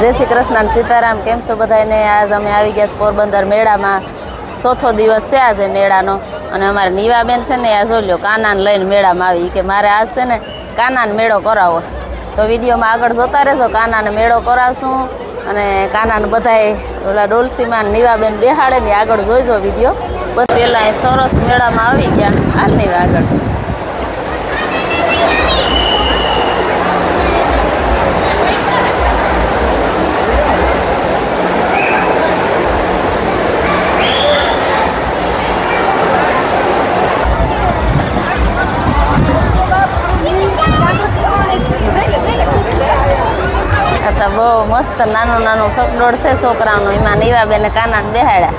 જય શ્રી કૃષ્ણ અને સીતારામ, કેમ છો બધાને આજ અમે આવી ગયા પોરબંદર મેળામાં. ચોથો દિવસ છે આજે મેળાનો અને અમારે નીવાબેન છે ને, આ જોઈ લો કાનાને લઈને મેળામાં આવી. કે મારે આજ છે ને, કાનાને મેળો કરાવો તો વિડીયોમાં આગળ જોતા રહેજો, કાનાને મેળો કરાવશું અને કાનાને બધાએ ઓલા ડોલસીમાં નીવાબેન બેહાડે ને આગળ જોઈજો વીડિયો. પહેલાં સરસ મેળામાં આવી ગયા હાલ નહીં આગળ. તો બહુ મસ્ત નાનું નાનું સકડોળ છે છોકરાનું. એમાં નીવાબેને કાનાને બેહાડ્યા.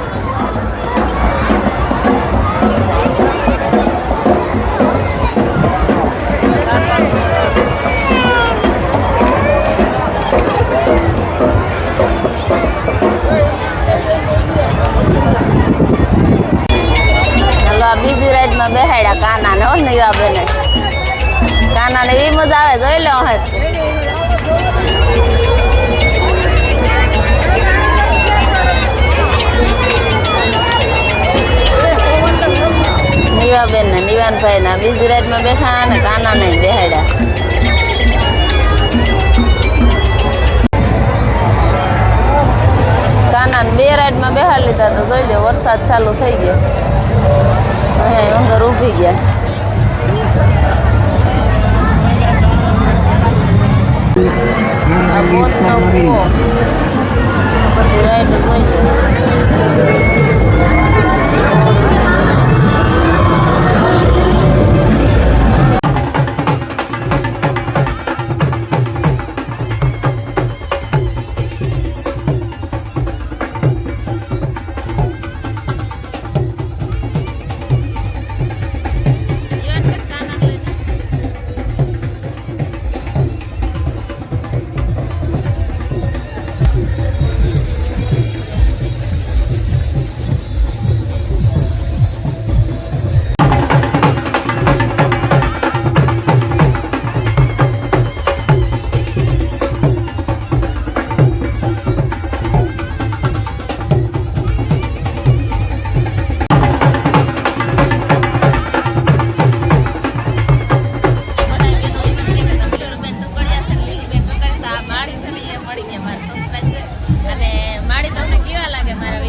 બીજી રાઈડમાં બેહાડ્યા કાનાને હો નીવાબેને. કાનાને એવી મજા આવે, જોઈ લે નીવાબેન ને બીજી રાઈડમાં બેઠા અને કાના ને બેહાડ્યા. કાના બે રાઈડમાં બેહાડ લીધા તો જોઈ લો વરસાદ ચાલુ થઈ ગયો. અહીંયા અંદર ઊભી ગયા. આ પોતનો કૂવો. બધી રાઈડ જોઈ લો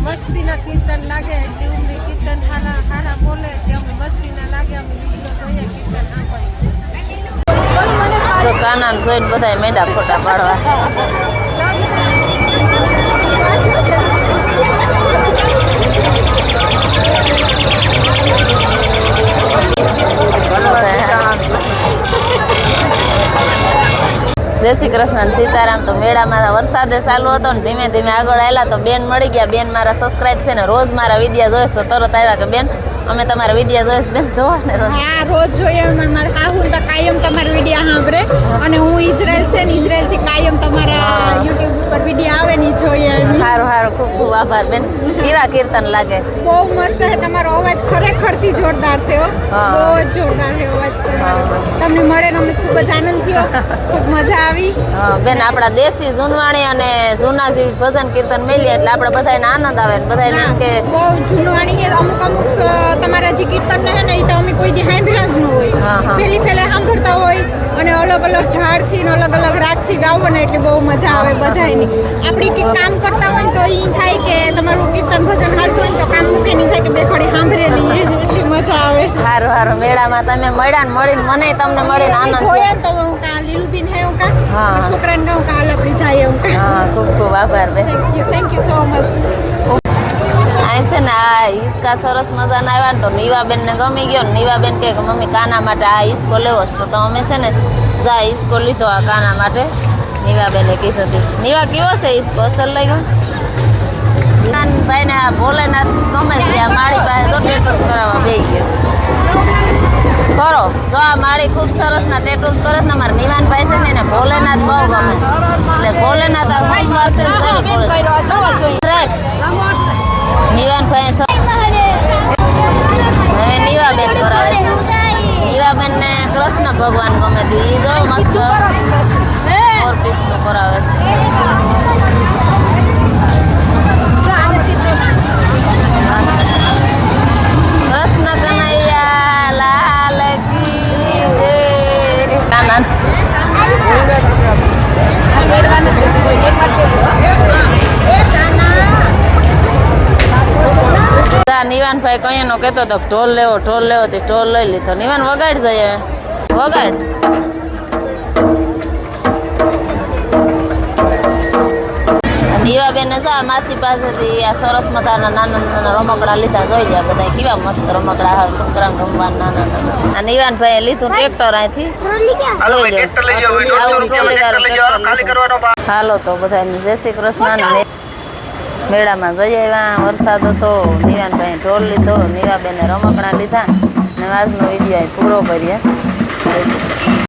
મસ્તીના કીર્તન લાગે એટલે ઉમરી કીર્તન હારા હારા બોલે કે અમે મસ્તીના લાગે અમે વીડિયો જોઈએ કીર્તન સાંભળી જો કાના જોઈને બધા મેડા ફોટા પાડવા. જય શ્રી કૃષ્ણ સીતારામ. તો મેળામાં વરસાદે ચાલુ હતો ને ધીમે ધીમે આગળ આવેલા તો બેન મળી ગયા. બેન મારા સબસ્ક્રાઇબ છે ને રોજ મારા વિડીયા જોઈશ તો તરત આવ્યા કે બેન અમે તમારા વિડિયા જોઈશ બેન જોવા ને રોજ. હા રોજ જોઈએ અમે મારા હાહુ તો કાયમ તમારા વિડિયા સાંભળે. અને હું ઇઝરાયલ છે ને ઇઝરાયલથી કાયમ તમારા યુટ્યુબ ઉપર વિડિયા આવે ને જોઈએ. સારું સારું ખૂબ ખૂબ આભાર બેન. કેવા કીર્તન લાગે? બહુ મસ્ત છે તમારો અવાજ ખરેખરથી જોરદાર છે હો. બહુ જ જોરદાર છે અવાજ તમારો. તમને મળે ને અમને ખૂબ જ આનંદ થયો. ખૂબ મજા આવી. બેન આપણા દેશી જૂનવાણી અને જૂના જે ભજન કીર્તન મેલી એટલે આપણે બધાને આનંદ આવે ને બધાને એમ કે બહુ જૂનવાણી અમુક અમુક તમારા જે કીર્તન ને હે ને એ તો અમે કોઈ દી સાંભળ્યા જ ન હોય. પેલી પેલા સાંભળતા હોય અને અલગ અલગ ઢાળથી ને અલગ અલગ રાગથી ગાવો ને એટલે બહુ મજા આવે બધાયની. આપણે કંઈક કામ કરતા હોય ને તો એ થાય કે તમારું કીર્તન ભજન હાલતું હોય ને તો કામ મૂકે નહીં થાય કે બે ઘડી સાંભળેલી એટલી મજા આવે. સારું સારું મેળામાં તમે મળ્યા ને મળીને મને તમને મળીને આનંદ જોયા ને તો હું કા લીલુબીન હે હું કા? હા. છોકરાને કહું કે હાલ આપણે જઈએ હું કા? હા ખૂબ ખૂબ આભાર બે thank you thank you so much આ છે ને આ હિસકા સરસ મજાના આવ્યા ને તો નીવાબેન ને ગમી ગયો ને નીવાબેન કહે કે મમ્મી કાના માટે આ હિસકો લેવો છે. તો અમે છે ને જા હિસકો લીધો આ કાના માટે. નીવાબેને કીધું હતી. નીવા કેવો છે હિસકો? અસલ લઈ ગયો ભાઈ ને આ ભોલેનાથ ગમે છે ત્યાં માળી પાસે તો ટેટસ કરાવવા ગયો. કરો. જો આ માળી ખૂબ સરસ ના ટેટુસ કરે છે ને અમારા નિવાનભાઈ છે ને એને ભોલેનાથ બહુ ગમે. એટલે ભોલેનાથ આ ભોલેનાથ. હવે નીવાબેન કરાવે છે નીવાબેન કૃષ્ણ ભગવાન ગમે તે મસ્ત ફોર પીસ કરાવે છે કૃષ્ણ કનૈયા લાલ આ નિવાનભાઈ કયાનો કહેતો હતો કે ઢોલ લેવો ઢોલ લેવો તે ઢોલ લઈ લીધો. નિવાન વગાડ જઈએ વગાડ. દીવાબેન સા માસી પાસેથી આ સરસ મજાના નાના નાના રમકડા લીધા. જોઈ ગયા બધા કેવા મસ્ત રમકડા હાલ છોકરાને રમવા નાના નાના. આ નિવાનભાઈએ લીધું ટ્રેક્ટર અહીંથી. હાલો તો બધાને જય શ્રી કૃષ્ણ ને મેળામાં જઈ આવ્યા. વરસાદ હતો નિવાનભાઈ ઢોલ લીધો નીવાબેને રમકડા લીધા ને આજનો વીડિયો પૂરો કરીએ.